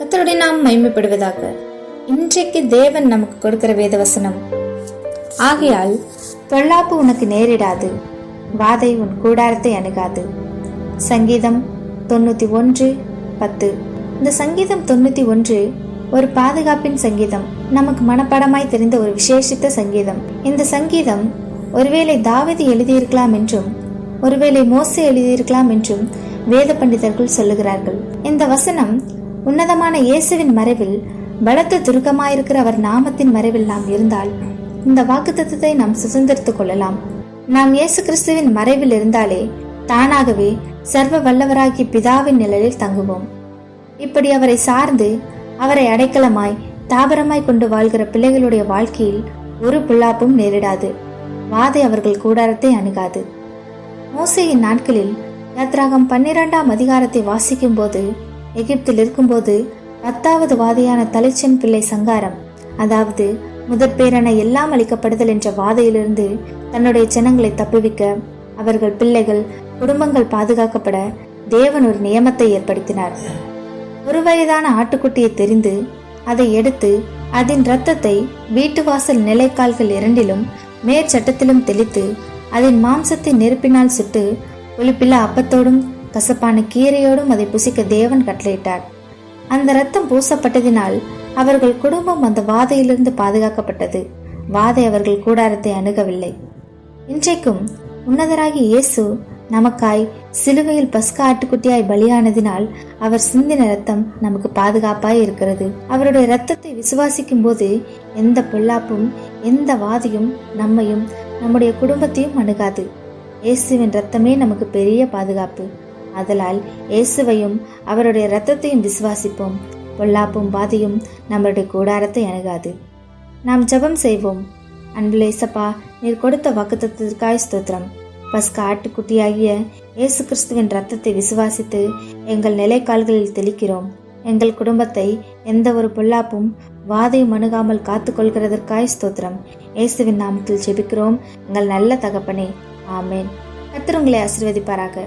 கத்தருடைய நாம் மகிமைப்படுவதாக இன்றைக்கு தேவன் நமக்கு கொடுக்கிற வேத வசனம் ஆகையால் பொல்லாப்பு உனக்கு நேரிடாது வாதை உன் கூடாரத்தை அணுகாது. சங்கீதம் தொண்ணூற்றி ஒன்று பத்து. இந்த சங்கீதம் தொண்ணூற்றி ஒன்று ஒரு பாதுகாப்பின் சங்கீதம். நமக்கு மனப்பாடமாய் தெரிந்த ஒரு விசேஷித்த சங்கீதம். இந்த சங்கீதம் ஒருவேளை தாவதி எழுதியிருக்கலாம் என்றும் ஒருவேளை மோசை எழுதியிருக்கலாம் என்றும் வேத பண்டிதர்கள் சொல்லுகிறார்கள். இந்த வசனம் உன்னதமான இயேசுவின் மறைவில் பலத்த துருக்கமாயிருக்கிற அவர் நாமத்தின் மறைவில் நாம் இருந்தால் இந்த வாக்குத்தத்தத்தை நாம் சுதந்திரித்துக் கொள்ளலாம். நாம் இயேசு கிறிஸ்துவின் மறைவில் இருந்தாலே தானாகவே சர்வ வல்லவராகிய பிதாவின் நிழலில் தங்குவோம். இப்படி அவரை சார்ந்து அவரை அடைக்கலமாய் தாபரமாய் கொண்டு வாழ்கிற பிள்ளைகளுடைய வாழ்க்கையில் ஒரு புல்லாப்பும் நேரிடாது. வாதை அவர்கள் கூடாரத்தை அணுகாது. மோசையின் நாட்களில் யாத்ராகம் பன்னிரெண்டாம் அதிகாரத்தை வாசிக்கும் போது எகிப்தில் இருக்கும்போது பத்தாவது வாதையான தலைச்சன் பிள்ளை சங்காரம் அதாவது முதற் பேரான எல்லாம் அளிக்கப்படுதல் என்ற வாதையிலிருந்து தன்னுடைய ஜனங்களை தப்புவிக்க அவர்கள் பிள்ளைகள் குடும்பங்கள் பாதுகாக்கப்பட தேவன் ஒரு நியமத்தை ஏற்படுத்தினார். ஒரு வயதான ஆட்டுக்குட்டியை தெரிந்து அதை எடுத்து அதன் இரத்தத்தை வீட்டு வாசல் நிலைக்கால்கள் இரண்டிலும் மேற்சட்டத்திலும் தெளித்து அதன் மாம்சத்தை நெருப்பினால் சுட்டு புளிப்பில்லா அப்பத்தோடும் கசப்பான கீரையோடும் அதை புசிக்க தேவன் கட்டளையிட்டார். அந்த ரத்தம் பூசப்பட்டதினால் அவர்கள் குடும்பம் அந்த வாதையிலிருந்து பாதுகாக்கப்பட்டது. வாதை அவர்கள் கூடாரத்தை அணுகவில்லை. இன்றைக்கும் உன்னதராகி இயேசு நமக்காய் சிலுவையில் பஸ்கா ஆட்டுக்குட்டியாய் பலியானதினால் அவர் சிந்தின ரத்தம் நமக்கு பாதுகாப்பாய் இருக்கிறது. அவருடைய ரத்தத்தை விசுவாசிக்கும் போது எந்த பொல்லாப்பும் எந்த வாதியும் நம்மையும் நம்முடைய குடும்பத்தையும் அணுகாது. இயேசுவின் ரத்தமே நமக்கு பெரிய பாதுகாப்பு. அதலால் இயேசுவையும் அவருடைய ரத்தத்தையும் விசுவாசிப்போம். பொல்லாப்பும் பாதியும் நம்மளுடைய கூடாரத்தை அணுகாது. நாம் ஜெபம் செய்வோம். அன்புல இசப்பா நீர் கொடுத்த வாக்குத்தத்திற்காய் ஸ்தோத்திரம். பஸ்கா ஆட்டுக்குட்டியாகிய இயேசு கிறிஸ்துவின் ரத்தத்தை விசுவாசித்து எங்கள் நிலைக்கால்களில் தெளிக்கிறோம். எங்கள் குடும்பத்தை எந்த ஒரு பொல்லாப்பும் வாதையும் அணுகாமல் காத்துக்கொள்கிறதற்காய் ஸ்தோத்திரம். இயேசுவின் நாமத்தில் ஜெபிக்கிறோம். எங்கள் நல்ல தகப்பனே. ஆமேன். கர்த்தர் உங்களை ஆசீர்வதிப்பாராக.